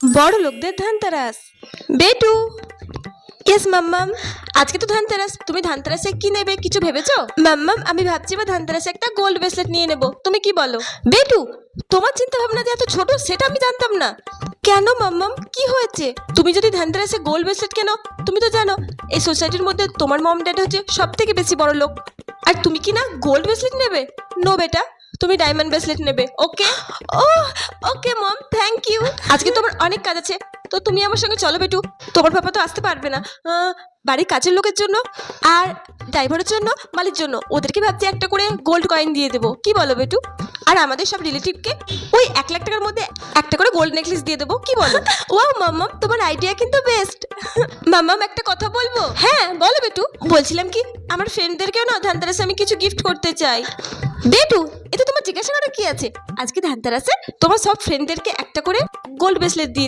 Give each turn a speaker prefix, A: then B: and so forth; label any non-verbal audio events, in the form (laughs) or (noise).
A: বড় লোকদের ধানতেরাস। বেটু। ইয়েস মাম্মাম। আজকে তো ধানতেরাস। তুমি ধানতেরাসে কি নেবে, কিছু ভেবেছো? মাম্মাম, আমি ভাবছি বা ধানতেরাসে একটা গোল্ড ব্রেসলেট নিয়ে নেব। তুমি কি বলো? বেটু, তোমার চিন্তা ভাবনা যে এত ছোট, সেটা আমি জানতাম না। কেন, মাম্মাম? কি হয়েছে? তুমি যদি ধানতেরাসে গোল্ড ব্রেসলেট কেন, তুমি তো জানো, এই সোসাইটির মধ্যে তোমার মম ড্যাড হচ্ছে সব থেকে বেশি বড় লোক। আর তুমি কি না গোল্ড ব্রেসলেট নেবে? নো বেটা, তুমি ডায়মন্ড ব্রেসলেট নেবে ওকে ও ওকে মম আজকে তোমার অনেক কাজ আছে। তো তুমি আমার সঙ্গে চলো বেটু। তোমার পাপা তো আসতে পারবে না। বাড়ির কাজের লোকের জন্য আর ড্রাইভারের জন্য মালির জন্য। ওদেরকে ভাবছি একটা করে গোল্ড কয়েন দিয়ে দেবো। কি বলো বেটু? আর আমাদের সব রিলেটিভকে ওই এক লাখ টাকার মধ্যে একটা করে গোল্ড নেকলেস দিয়ে দেবো। কি বলো? (laughs) ও মাম্মাম তোমার আইডিয়া কিন্তু বেস্ট (laughs) মাম্মাম একটা কথা বলব? হ্যাঁ বলো বেটু। বলছিলাম কি আমার ফ্রেন্ডদেরকেও না ধানতেরাসে আমি কিছু গিফট করতে চাই। বেটু এতে তোমার জিজ্ঞাসা করার কি আছে? আজকে ধানতেরাসে তোমার সব ফ্রেন্ডদেরকে একটা করে গোল্ড ব্রেসলেট দিয়ে